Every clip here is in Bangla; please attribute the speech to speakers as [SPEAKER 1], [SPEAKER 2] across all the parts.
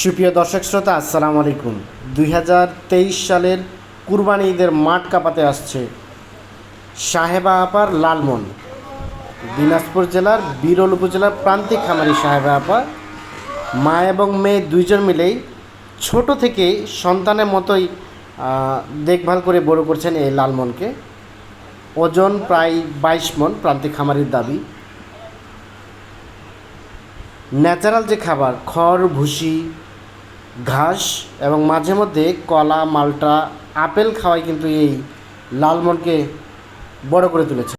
[SPEAKER 1] সুপ্রিয় দর্শক শ্রোতা, আসসালামু আলাইকুম। দুই হাজার তেইশ সালের কুরবানি ঈদের মাঠ কাঁপাতে আসছে সাহেবা আপার লালমন দিনাজপুর জেলার বিরল উপজেলার প্রান্তিক খামারি সাহেবা আপা, মা এবং মেয়ে দুইজন মিলেই ছোট থেকে সন্তানের মতোই দেখভাল করে বড় করছেন এই লালমনকে ওজন প্রায় বাইশ মন প্রান্তিক খামারির দাবি। ন্যাচারাল যে খাবার, খড়, ভুসি ঘাস এবং মাঝে মধ্যে কলা মালটা আপেল খাওয়াই কিন্তু এই লালমনকে বড় করে তুলেছে।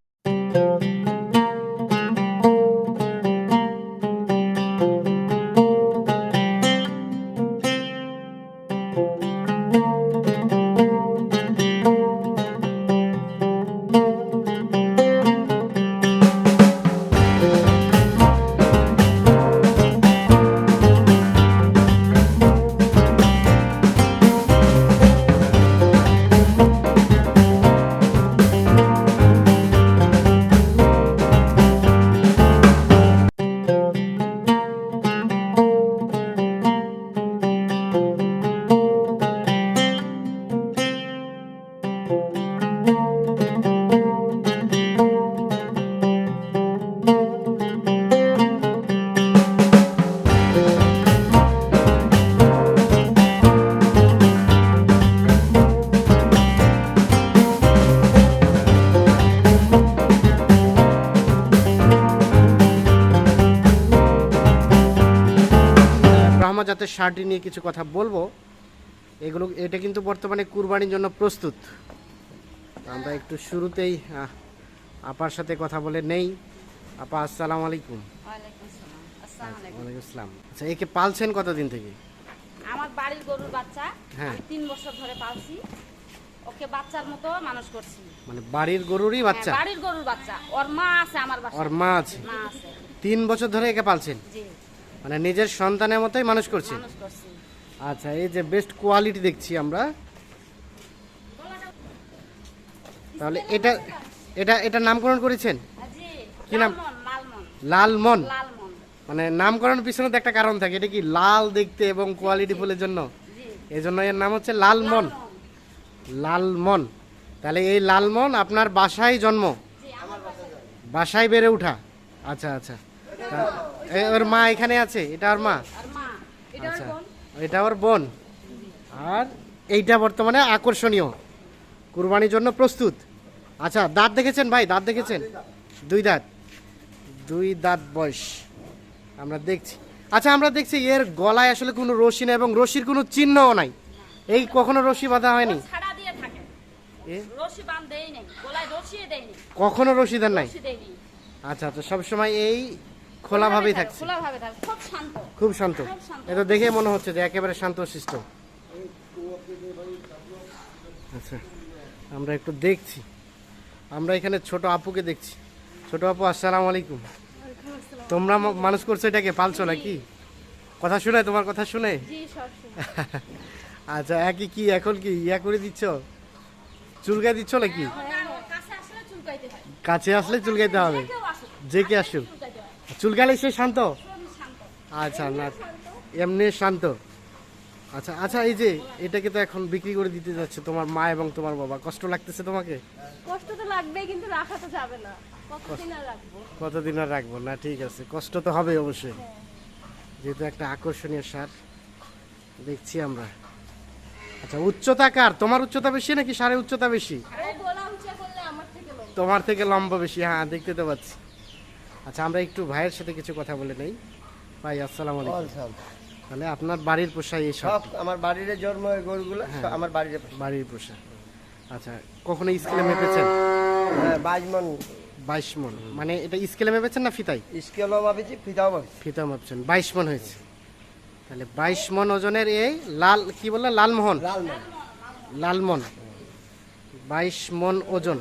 [SPEAKER 1] জাতের শার্টটি নিয়ে কিছু কথা বলব এগুলো এটা কিন্তু বর্তমানে কুরবানির জন্য প্রস্তুত। আমরা একটু শুরুতেই আপার সাথে কথা বলে নেই। আপা আসসালামু আলাইকুম।
[SPEAKER 2] ওয়ালাইকুম সালাম। আসসালামু আলাইকুম।
[SPEAKER 1] আসসালাম। আচ্ছা একে পালছেন কতদিন থেকে?
[SPEAKER 2] আমার বাড়ির গরুর বাচ্চা।
[SPEAKER 1] হ্যাঁ।
[SPEAKER 2] তিন বছর ধরে পালছি। ওকে বাচ্চার মতো মানুষ করছি।
[SPEAKER 1] মানে বাড়ির গরুরই বাচ্চা?
[SPEAKER 2] হ্যাঁ, বাড়ির গরুর বাচ্চা। ওর মা আছে আমার
[SPEAKER 1] ওর মা আছে।
[SPEAKER 2] মা আছে।
[SPEAKER 1] তিন বছর ধরে একে পালছেন?
[SPEAKER 2] জি।
[SPEAKER 1] মানে নিজের সন্তানের মতোই মানুষ
[SPEAKER 2] করছি।
[SPEAKER 1] আচ্ছা এই যে বেস্ট কোয়ালিটি দেখছি আমরা। তাহলে এটা এটা এটা নামকরণ করেছেন? কি নাম?
[SPEAKER 2] লালমন
[SPEAKER 1] মানে নামকরণ পিছনে তো একটা কারণ থাকে এটা কি লাল দেখতে এবং কোয়ালিটি ফুলের জন্য? এই জন্য এর নাম হচ্ছে লালমন লালমন তাহলে এই লালমন আপনার বাসায় জন্ম?
[SPEAKER 2] বাসায়।
[SPEAKER 1] বেড়ে ওঠা। আচ্ছা আচ্ছা। ওর মা এখানে আছে? এটা ওর মা?
[SPEAKER 2] এটা ওর
[SPEAKER 1] আচ্ছা। এটা ওর বোন। আর এইটা বর্তমানে আকর্ষণীয়। কুরবানির জন্য প্রস্তুত। আচ্ছা দাঁত দেখেছেন ভাই? দাঁত দেখেছেন? দুই দাঁত। দুই দাঁত বয়স। আমরা দেখছি। আচ্ছা আমরা দেখছি এর গলায় আসলে কোনো রশি নেই এবং রশির কোনো চিহ্নও নাই। এই কখনো রশি বাঁধা হয়নি? কখনো রশি দেন নাই? আচ্ছা আচ্ছা সবসময় এই খোলাভাবেই থাকছে।
[SPEAKER 2] খোলা ভাবে থাকে খুব শান্ত।
[SPEAKER 1] খুব শান্ত। এটা দেখে মনে হচ্ছে যে একেবারে শান্ত শিষ্ট আচ্ছা আমরা একটু দেখছি। আমরা এখানে ছোট আপুকে দেখছি। ছোট আপু আসসালামু আলাইকুম। তোমরা মানুষ করছ এটাকে পালছো নাকি? কথা শুনে তোমার কথা শুনে?
[SPEAKER 2] জি সব
[SPEAKER 1] আচ্ছা একই কি এখন কি ইয়া করে দিচ্ছ? চুলকাই দিচ্ছ নাকি?
[SPEAKER 2] কাছে আসলে চুলকাইতে হয়।
[SPEAKER 1] কাছে আসলে হবে। যে কে আসুক।
[SPEAKER 2] চুলকাইতে
[SPEAKER 1] চুলকালে সে শান্ত? আচ্ছা না এমনি শান্ত। আচ্ছা আচ্ছা এই যে এটাকে তো এখন বিক্রি করে দিতে যাচ্ছে তোমার মা এবং তোমার বাবা। কষ্ট লাগতেছে তোমাকে?
[SPEAKER 2] কষ্ট তো লাগবে কিন্তু রাখা তো যাবে না। কতদিন আর রাখব?
[SPEAKER 1] কতদিন আর রাখব? না ঠিক আছে কষ্ট তো হবে অবশ্যই। যেহেতু একটা আকর্ষণীয় সার দেখছি আমরা। আচ্ছা উচ্চতা কার? তোমার উচ্চতা বেশি নাকি সারের উচ্চতা বেশি?
[SPEAKER 2] গলা
[SPEAKER 1] তোমার থেকে লম্বা বেশি হ্যাঁ দেখতে তো পাচ্ছি। আচ্ছা আমরা একটু ভাইয়ের সাথে কিছু কথা বলে নেই। ভাই আসসালামু আলাইকুম। তাহলে আপনার বাড়ির পোষা এই সব?
[SPEAKER 3] আমার বাড়ির জন্ম এই গরুগুলো আমার বাড়ির
[SPEAKER 1] বাড়ির পোষা। আচ্ছা কখনো স্কেলে মেপেছেন?
[SPEAKER 3] হ্যাঁ বাইশ মন।
[SPEAKER 1] বাইশ মন। মানে এটা স্কেলে মেপেছেন না ফিতাই
[SPEAKER 3] স্কেলও মাপিছি ফিতাও মাপিছি।
[SPEAKER 1] ফিতা মাপছেন। বাইশ মন হয়েছে। তাহলে বাইশ মন ওজনের এই লাল কি বললেন? লালমোহন?
[SPEAKER 3] লাল মন
[SPEAKER 1] লালমন বাইশ মন ওজন।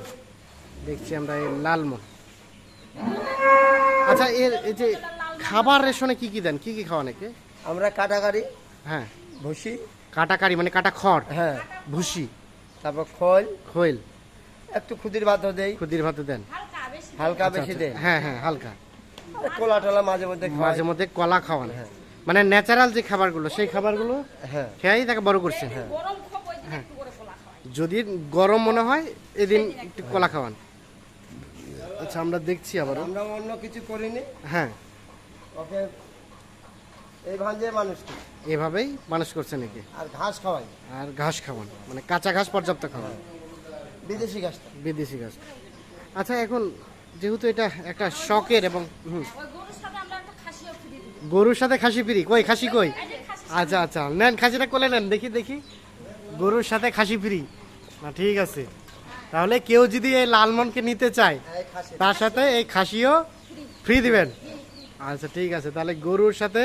[SPEAKER 1] দেখছি আমরা এই লালমন আচ্ছা এর এই যে খাবার রেশনে কি কি দেন? কি কি খাওয়া নাকি
[SPEAKER 3] আমরা কাটাকারি
[SPEAKER 1] হ্যাঁ।
[SPEAKER 3] ভুসি।
[SPEAKER 1] কাটাকারি মানে কাটা খড়?
[SPEAKER 3] হ্যাঁ।
[SPEAKER 1] ভুসি।
[SPEAKER 3] তারপর খোল।
[SPEAKER 1] খৈল।
[SPEAKER 3] একটু খুদির ভাত দেই।
[SPEAKER 1] খুদির ভাতে দেন?
[SPEAKER 2] হালকা বেশি
[SPEAKER 1] আচ্ছা,
[SPEAKER 3] বেশি
[SPEAKER 1] আচ্ছা।
[SPEAKER 3] দেয়
[SPEAKER 1] হ্যাঁ হ্যাঁ হালকা।
[SPEAKER 3] কোলা টোলা মাঝে মধ্যে
[SPEAKER 1] মাঝে মধ্যে কলা খাওয়ান। হ্যাঁ। মানে ন্যাচারাল যে খাবারগুলো সেই খাবারগুলো
[SPEAKER 3] হ্যাঁ।
[SPEAKER 1] খেয়েই তাকে বড় করছে।
[SPEAKER 2] গরম খাব ওই দিন একটু করে কলা খাওয়াই
[SPEAKER 1] যদি গরম মনে হয় এদিন একটু কলা খাওয়ান। আচ্ছা আমরা দেখছি আবার
[SPEAKER 3] আমরা অন্য কিছু করিনি।
[SPEAKER 1] হ্যাঁ।
[SPEAKER 3] ওকে এই ভাঞ্জে মানুষকে
[SPEAKER 1] এভাবেই মানুষ করছে নাকি?
[SPEAKER 3] আর ঘাস খাওয়াই।
[SPEAKER 1] আর ঘাস খাওয়ান মানে কাঁচা ঘাস পর্যাপ্ত খাওয়ান।
[SPEAKER 3] বিদেশি ঘাস
[SPEAKER 1] বিদেশি ঘাস। আচ্ছা এখন যেহেতু এটা একটা শখের এবং হুম,
[SPEAKER 2] গরুর সাথে
[SPEAKER 1] খাসি ফিরি কই খাসি কই? আচ্ছা আচ্ছা নেন খাসিটা কোলে নেন দেখি দেখি। গরুর সাথে খাসি ফিরি না ঠিক আছে। তাহলে কেউ যদি এই লালমনকে নিতে চায় তার সাথে এই খাসিও ফ্রি দিবেন। আচ্ছা ঠিক আছে তাহলে গরুর সাথে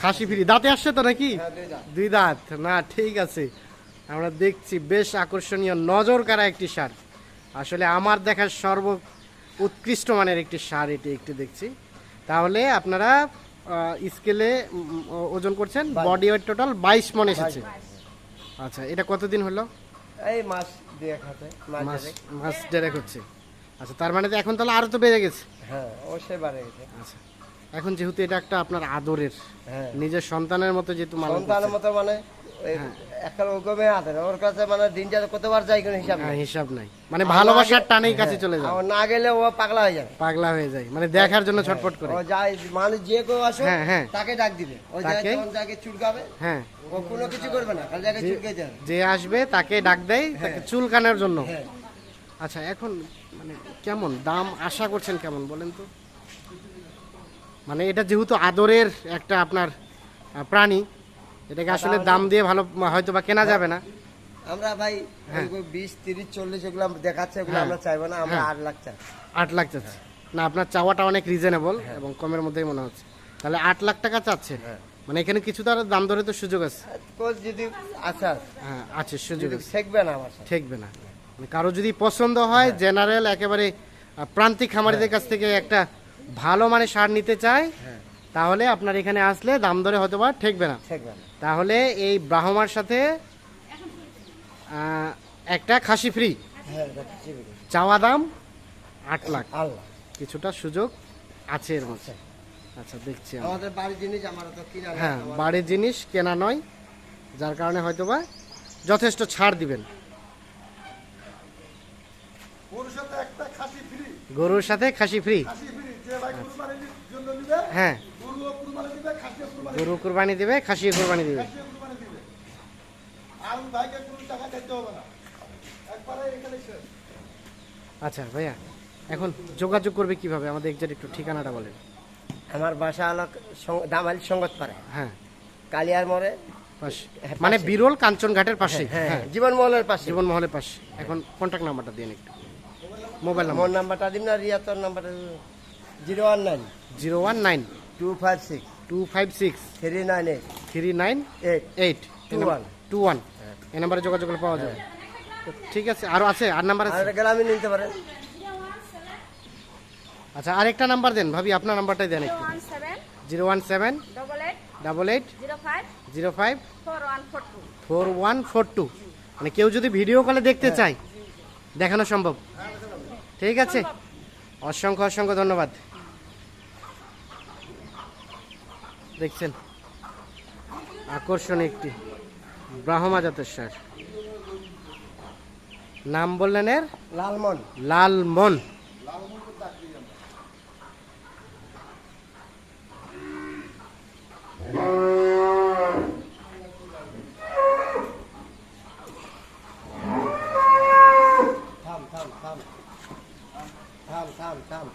[SPEAKER 1] খাসি ফ্রি। দাঁতে আসছে তো নাকি?
[SPEAKER 3] হ্যাঁ, দুই দাঁত।
[SPEAKER 1] দুই দাঁত। না ঠিক আছে। আমরা দেখছি বেশ আকর্ষণীয় নজর কারা একটি সার। আসলে আমার দেখার সর্ব উৎকৃষ্ট মানের একটি সার এটি একটি দেখছি। তাহলে আপনারা স্কেলে ওজন করছেন? বডি ওয়েট টোটাল বাইশ মন এসেছে। আচ্ছা এটা কতদিন হলো?
[SPEAKER 3] এই মাছ দিয়ে খাতে
[SPEAKER 1] মাস মাস দেড়েক হচ্ছে আচ্ছা তার মানে তো এখন তাহলে আরও তো বেড়ে গেছে?
[SPEAKER 3] হ্যাঁ অবশ্যই বেড়ে গেছে।
[SPEAKER 1] আচ্ছা এখন যেহেতু এটা একটা আপনার আদরের
[SPEAKER 3] হ্যাঁ।
[SPEAKER 1] নিজের সন্তানের মতো যেহেতু
[SPEAKER 3] সন্তানের মতো মানে একটা ওগমে ওর কাছে মানে দিনটা কতবার যাই কোনো হিসাব নেই।
[SPEAKER 1] হিসাব নাই। মানে ভালোবাসার টানেই কাছে চলে যায়।
[SPEAKER 3] আর না গেলে ও পাগলা হয়ে যাবে।
[SPEAKER 1] পাগলা হয়ে যায়। মানে দেখার জন্য ছটফট করে।
[SPEAKER 3] ও মানুষ যে কেউ আসো
[SPEAKER 1] হ্যাঁ, হ্যাঁ।
[SPEAKER 3] তাকে ডাক দিবে। ও যাই তখন যাকে চুলকাবে
[SPEAKER 1] হ্যাঁ।
[SPEAKER 3] ও কোনো কিছু করবে না খালি যাকে চুলকে যাবে
[SPEAKER 1] যে আসবে তাকে ডাক দেয় তাকে চুল কানার জন্য।
[SPEAKER 3] হ্যাঁ।
[SPEAKER 1] আচ্ছা এখন মানে কেমন? দাম আশা করছেন কেমন বলেন তো? মানে এটা যেহেতু আদরের একটা আপনার প্রাণী এটাকে আসলে দাম দিয়ে ভালো হয়তো বা কেনা যাবে না।
[SPEAKER 3] আমরা ভাই
[SPEAKER 1] হ্যাঁ।
[SPEAKER 3] বিশ তিরিশ চল্লিশ এগুলো দেখাচ্ছে এগুলো
[SPEAKER 1] হ্যাঁ।
[SPEAKER 3] আমরা চাইব না আমরা
[SPEAKER 1] হ্যাঁ।
[SPEAKER 3] আট লাখ চাই।
[SPEAKER 1] আট লাখ চাচ্ছে। না আপনার চাওয়াটা অনেক রিজনেবল এবং কমের মধ্যেই মনে হচ্ছে। তাহলে আট লাখ টাকা চাচ্ছেন
[SPEAKER 3] হ্যাঁ।
[SPEAKER 1] মানে এখানে কিছু তো আর দাম ধরে তো সুযোগ আছে।
[SPEAKER 3] যদি আচ্ছা
[SPEAKER 1] হ্যাঁ আছে সুযোগ
[SPEAKER 3] শেখবে না আমার
[SPEAKER 1] ঠেকবে না। মানে কারও যদি পছন্দ হয় জেনারেল একেবারে প্রান্তিক খামারিদের কাছ থেকে একটা ভালো মানে সার নিতে চায় তাহলে আপনার এখানে আসলে দাম ধরে হয়তো বা ঠেকবে না। তাহলে এই ব্রাহ্মার সাথে একটা খাসি ফ্রি
[SPEAKER 3] হ্যাঁ।
[SPEAKER 1] চাওয়া দাম আট লাখ। কিছুটা সুযোগ আছে এর মধ্যে। আচ্ছা দেখছি আমরা।
[SPEAKER 3] আমাদের বাড়ির জিনিস আমার তো কিনা
[SPEAKER 1] হ্যাঁ বাড়ির জিনিস কেনা নয়। যার কারণে হয়তো বা যথেষ্ট ছাড় দিবেন।
[SPEAKER 4] গরুর সাথে খাসি ফ্রি নিবে
[SPEAKER 1] হ্যাঁ। গরু কুরবানি দিবে খাসি কুরবানি দিবে। আচ্ছা ভাইয়া এখন যোগাযোগ করবে কীভাবে? আমাদের একজাক্ট একটু ঠিকানাটা বলেন।
[SPEAKER 3] আমার বাসা হলো দামালি সঙ্গত পারে
[SPEAKER 1] হ্যাঁ।
[SPEAKER 3] কালিয়ার মোড়ে।
[SPEAKER 1] পাশে
[SPEAKER 3] হ্যাঁ,
[SPEAKER 1] মানে বিরল কাঞ্চন ঘাটের পাশে?
[SPEAKER 3] হ্যাঁ
[SPEAKER 1] হ্যাঁ
[SPEAKER 3] জীবন মহলের পাশে।
[SPEAKER 1] জীবন মহলের পাশে। এখন কন্ট্যাক্ট নাম্বারটা দিন একটু। মোবাইল নাম্বার
[SPEAKER 3] নাম্বারটা দিন না রিয়াতর নাম্বারটা zero one nine.
[SPEAKER 1] Zero one nine.
[SPEAKER 3] Two five six
[SPEAKER 1] two five six
[SPEAKER 3] three nine eight
[SPEAKER 1] three nine
[SPEAKER 3] eight
[SPEAKER 1] eight
[SPEAKER 3] Two one.
[SPEAKER 1] Two one এই নাম্বারে যোগাযোগ করলে পাওয়া যাবে। ঠিক আছে আরও আছে আর নাম্বার আছে?
[SPEAKER 3] গ্রামে নিতে পারেন।
[SPEAKER 1] আচ্ছা আরেকটা নাম্বার দেন ভাবি আপনার নাম্বারটাই দেন একটু। Zero one seven
[SPEAKER 2] double eight zero five four one four two
[SPEAKER 1] four one four two মানে কেউ যদি ভিডিও কলে দেখতে চায় দেখানো সম্ভব। ঠিক আছে? অসংখ্য অসংখ্য ধন্যবাদ। দেখছেন? আকর্ষণ একটি ব্রাহ্মা জাতের সার। নাম বললেন এর?
[SPEAKER 3] লালমন
[SPEAKER 1] লাল মন
[SPEAKER 3] থাম থাম থাম। থাম থাম থাম।